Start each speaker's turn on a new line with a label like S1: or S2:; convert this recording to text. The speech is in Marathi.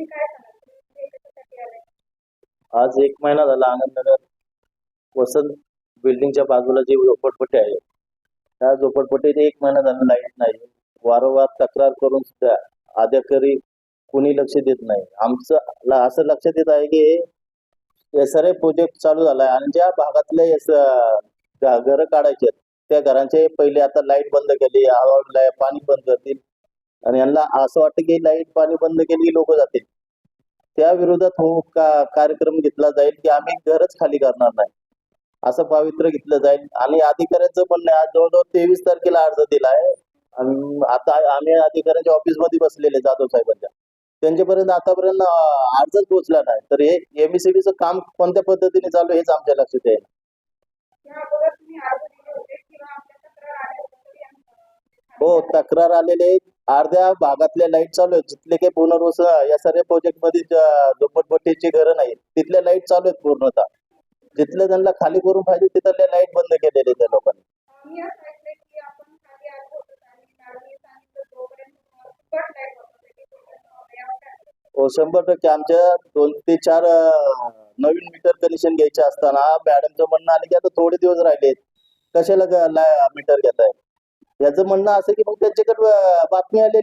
S1: तुम्ही काय सांगाल?
S2: आज एक महिना झाला आनंदनगर वसंत बिल्डिंगच्या बाजूला जी झोपडपट्टी आहे त्या झोपडपट्टीत एक महिना झाला लाइट नाही. वारंवार तक्रार करून सुद्धा आद्याकरी कुणी लक्ष देत नाही. आमचं असं लक्षात येत आहे की एस आर ए प्रोजेक्ट चालू झालाय आणि ज्या भागातले घरं काढायचे आहेत, त्या घरांचे पहिले आता लाइट बंद केली हवा पाणी बंद करतील. आणि यांना असं वाटतं की लाइट पाणी बंद केली की लोक जातील. त्या विरोधात हो का कार्यक्रम घेतला जाईल की आम्ही घरच खाली करणार नाही? असं पावित्र्य घेतलं जाईल. आणि अधिकाऱ्यांचं म्हणणं नाही आज जवळजवळ तेवीस तारखेला अर्ज दिलाय. आता आम्ही अधिकाऱ्यांच्या ऑफिसमध्ये बसलेले जाधव साहेबांच्या. त्यांच्यापर्यंत आतापर्यंत अर्जच पोहोचला नाही. तर हे एमएससीबीचं काम कोणत्या पद्धतीने चालू आहे हेच आमच्या लक्षात येईल. हो तक्रार आलेले अर्ध्या भागातल्या लाइट चालू आहेत. जिथले काही पुनर्वसन या सर्व प्रोजेक्टमध्ये झोपटपट्टीची घरं नाही. तिथल्या लाइट चालू आहेत पूर्णतः. जिथलं त्यांना खाली करून पाहिजे तिथल्या लाइट बंद केलेले त्या लोकांनी. हो शंभर टक्के आमच्या दोन ते चार नवीन मीटर कनेक्शन घ्यायचे असताना मॅडमचं म्हणणं आलं की आता थोडे दिवस राहिले कशाला मीटर घेताय? याचं म्हणणं असं की मग त्यांच्याकडे बातमी आली